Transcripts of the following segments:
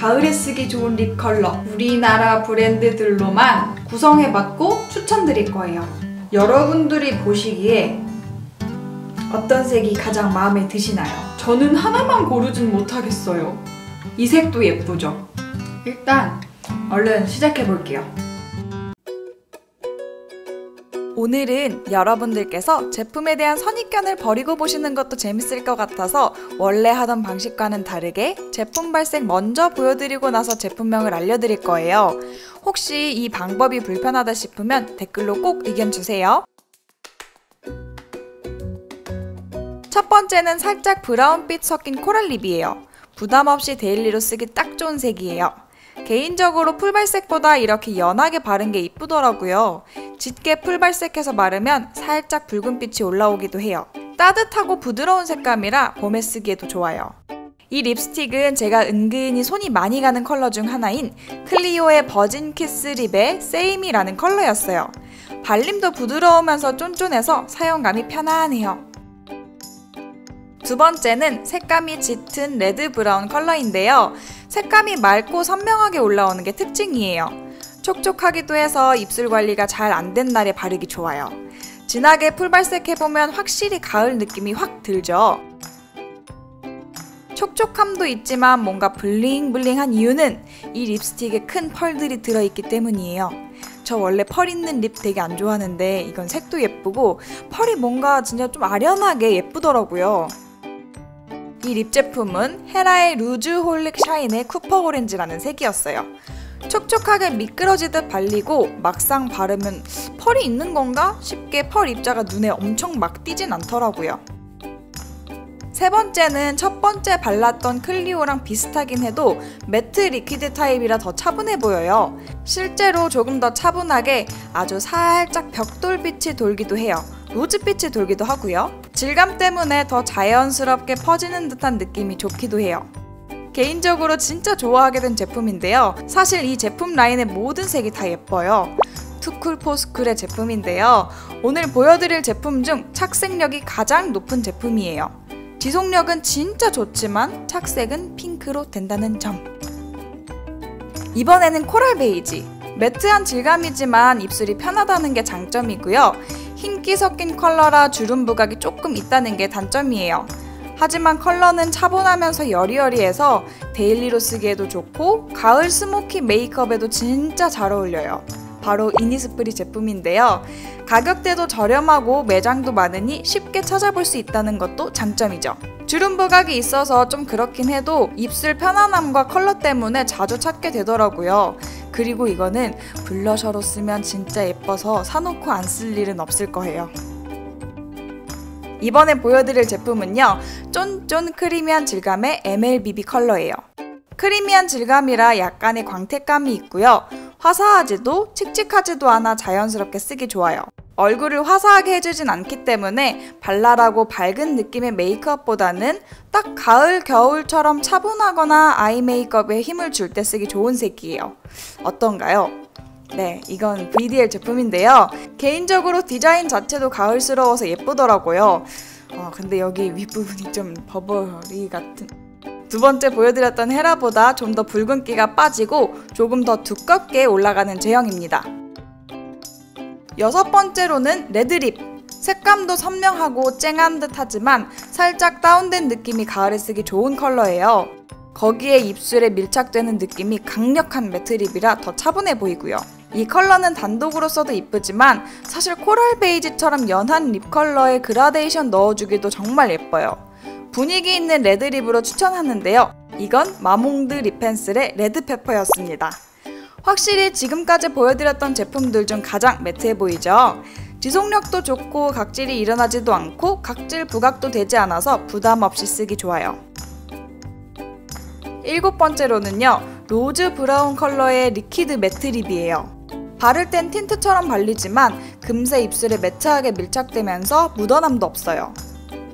가을에 쓰기 좋은 립 컬러 우리나라 브랜드들로만 구성해봤고 추천드릴 거예요. 여러분들이 보시기에 어떤 색이 가장 마음에 드시나요? 저는 하나만 고르진 못하겠어요. 이 색도 예쁘죠? 일단 얼른 시작해 볼게요. 오늘은 여러분들께서 제품에 대한 선입견을 버리고 보시는 것도 재밌을 것 같아서 원래 하던 방식과는 다르게 제품 발색 먼저 보여드리고 나서 제품명을 알려드릴 거예요. 혹시 이 방법이 불편하다 싶으면 댓글로 꼭 의견 주세요. 첫 번째는 살짝 브라운빛 섞인 코랄 립이에요. 부담 없이 데일리로 쓰기 딱 좋은 색이에요. 개인적으로 풀발색보다 이렇게 연하게 바른 게 이쁘더라고요. 짙게 풀발색해서 바르면 살짝 붉은빛이 올라오기도 해요. 따뜻하고 부드러운 색감이라 봄에 쓰기에도 좋아요. 이 립스틱은 제가 은근히 손이 많이 가는 컬러 중 하나인 클리오의 버진 키스 립의 세이미라는 컬러였어요. 발림도 부드러우면서 쫀쫀해서 사용감이 편안해요. 두 번째는 색감이 짙은 레드 브라운 컬러인데요. 색감이 맑고 선명하게 올라오는 게 특징이에요. 촉촉하기도 해서 입술 관리가 잘 안 된 날에 바르기 좋아요. 진하게 풀발색해보면 확실히 가을 느낌이 확 들죠. 촉촉함도 있지만 뭔가 블링블링한 이유는 이 립스틱에 큰 펄들이 들어있기 때문이에요. 저 원래 펄 있는 립 되게 안 좋아하는데 이건 색도 예쁘고 펄이 뭔가 진짜 좀 아련하게 예쁘더라고요. 이 립 제품은 헤라의 루즈 홀릭 샤인의 쿠퍼 오렌지라는 색이었어요. 촉촉하게 미끄러지듯 발리고 막상 바르면 펄이 있는 건가 싶게 펄 입자가 눈에 엄청 막 띄진 않더라고요. 세 번째는 첫 번째 발랐던 클리오랑 비슷하긴 해도 매트 리퀴드 타입이라 더 차분해 보여요. 실제로 조금 더 차분하게 아주 살짝 벽돌빛이 돌기도 해요. 로즈빛이 돌기도 하고요. 질감 때문에 더 자연스럽게 퍼지는 듯한 느낌이 좋기도 해요. 개인적으로 진짜 좋아하게 된 제품인데요. 사실 이 제품 라인의 모든 색이 다 예뻐요. 투쿨포스쿨의 제품인데요. 오늘 보여드릴 제품 중 착색력이 가장 높은 제품이에요. 지속력은 진짜 좋지만 착색은 핑크로 된다는 점. 이번에는 코랄 베이지. 매트한 질감이지만 입술이 편하다는 게 장점이고요. 흰기 섞인 컬러라 주름 부각이 조금 있다는 게 단점이에요. 하지만 컬러는 차분하면서 여리여리해서 데일리로 쓰기에도 좋고 가을 스모키 메이크업에도 진짜 잘 어울려요. 바로 이니스프리 제품인데요. 가격대도 저렴하고 매장도 많으니 쉽게 찾아볼 수 있다는 것도 장점이죠. 주름 부각이 있어서 좀 그렇긴 해도 입술 편안함과 컬러 때문에 자주 찾게 되더라고요. 그리고 이거는 블러셔로 쓰면 진짜 예뻐서 사놓고 안 쓸 일은 없을 거예요. 이번에 보여드릴 제품은요. 쫀쫀 크리미한 질감의 MLBB 컬러예요. 크리미한 질감이라 약간의 광택감이 있고요. 화사하지도 칙칙하지도 않아 자연스럽게 쓰기 좋아요. 얼굴을 화사하게 해주진 않기 때문에 발랄하고 밝은 느낌의 메이크업보다는 딱 가을, 겨울처럼 차분하거나 아이 메이크업에 힘을 줄 때 쓰기 좋은 색이에요. 어떤가요? 네, 이건 VDL 제품인데요. 개인적으로 디자인 자체도 가을스러워서 예쁘더라고요. 어, 근데 여기 윗부분이 좀 버버리 같은 두 번째 보여드렸던 헤라보다 좀 더 붉은기가 빠지고 조금 더 두껍게 올라가는 제형입니다. 여섯 번째로는 레드립. 색감도 선명하고 쨍한 듯 하지만 살짝 다운된 느낌이 가을에 쓰기 좋은 컬러예요. 거기에 입술에 밀착되는 느낌이 강력한 매트립이라 더 차분해 보이고요. 이 컬러는 단독으로 써도 이쁘지만 사실 코랄 베이지처럼 연한 립 컬러에 그라데이션 넣어주기도 정말 예뻐요. 분위기 있는 레드립으로 추천하는데요. 이건 마몽드 립펜슬의 레드페퍼였습니다. 확실히 지금까지 보여드렸던 제품들 중 가장 매트해 보이죠? 지속력도 좋고 각질이 일어나지도 않고 각질 부각도 되지 않아서 부담 없이 쓰기 좋아요. 일곱 번째로는요, 로즈 브라운 컬러의 리퀴드 매트 립이에요. 바를 땐 틴트처럼 발리지만 금세 입술에 매트하게 밀착되면서 묻어남도 없어요.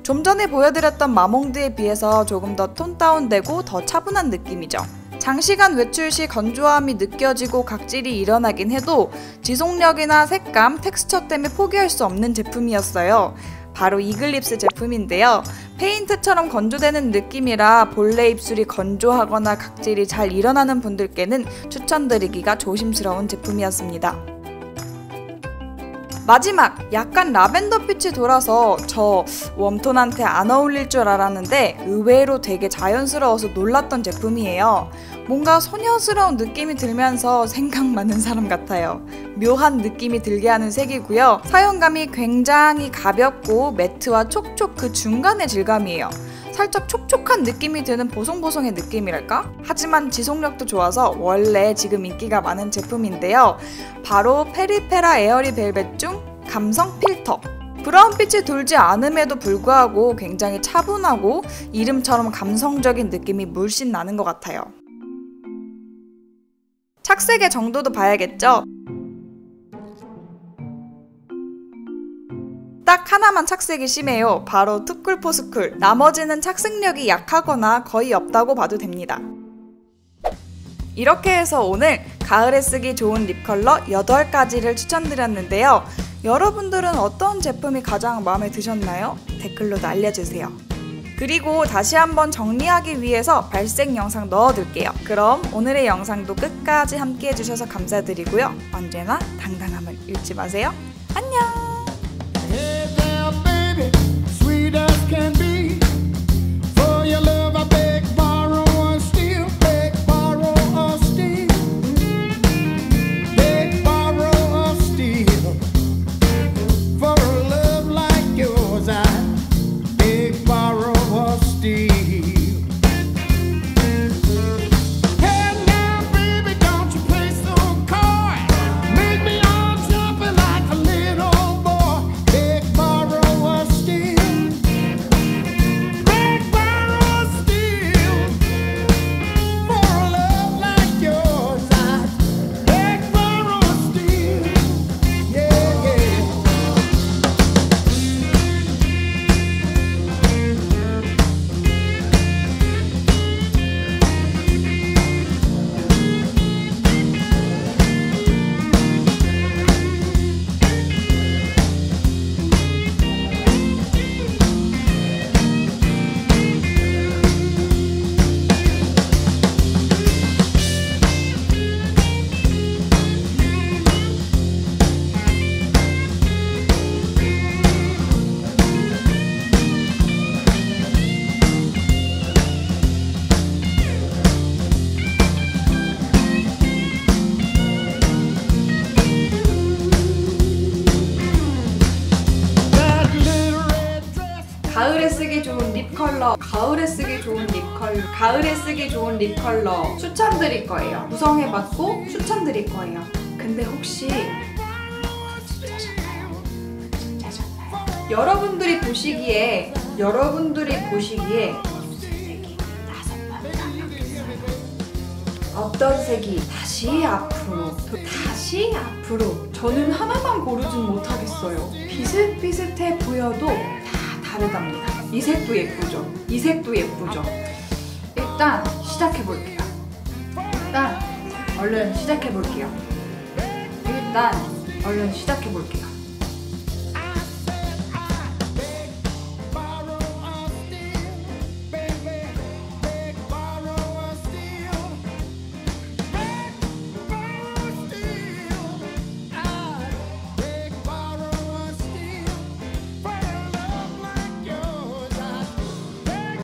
좀 전에 보여드렸던 마몽드에 비해서 조금 더 톤 다운되고 더 차분한 느낌이죠. 장시간 외출 시 건조함이 느껴지고 각질이 일어나긴 해도 지속력이나 색감, 텍스처 때문에 포기할 수 없는 제품이었어요. 바로 이글립스 제품인데요. 페인트처럼 건조되는 느낌이라 본래 입술이 건조하거나 각질이 잘 일어나는 분들께는 추천드리기가 조심스러운 제품이었습니다. 마지막 약간 라벤더 빛이 돌아서 저 웜톤한테 안 어울릴 줄 알았는데 의외로 되게 자연스러워서 놀랐던 제품이에요. 뭔가 소녀스러운 느낌이 들면서 생각 많은 사람 같아요. 묘한 느낌이 들게 하는 색이고요. 사용감이 굉장히 가볍고 매트와 촉촉 그 중간의 질감이에요. 살짝 촉촉한 느낌이 드는 보송보송의 느낌이랄까? 하지만 지속력도 좋아서 원래 지금 인기가 많은 제품인데요. 바로 페리페라 에어리 벨벳 중 감성 필터. 브라운빛이 돌지 않음에도 불구하고 굉장히 차분하고 이름처럼 감성적인 느낌이 물씬 나는 것 같아요. 착색의 정도도 봐야겠죠? 딱 하나만 착색이 심해요. 바로 투쿨포스쿨. 나머지는 착색력이 약하거나 거의 없다고 봐도 됩니다. 이렇게 해서 오늘 가을에 쓰기 좋은 립 컬러 8가지를 추천드렸는데요. 여러분들은 어떤 제품이 가장 마음에 드셨나요? 댓글로 알려주세요. 그리고 다시 한번 정리하기 위해서 발색 영상 넣어둘게요. 그럼 오늘의 영상도 끝까지 함께 해주셔서 감사드리고요. 언제나 당당함을 잃지 마세요. 안녕! 컬러, 가을에 쓰기 좋은 립 컬러, 가을에 쓰기 좋은 립 컬러 추천드릴 거예요. 구성해봤고 추천드릴 거예요. 근데 혹시? 여러분들이 보시기에 여러분들이 보시기에 어떤 색이 다시 앞으로 또 다시 앞으로 저는 하나만 고르진 못하겠어요 비슷비슷해 보여도 다 다르답니다. 이 색도 예쁘죠? 이 색도 예쁘죠? 일단 시작해 볼게요. 일단 얼른 시작해 볼게요. 일단 얼른 시작해 볼게요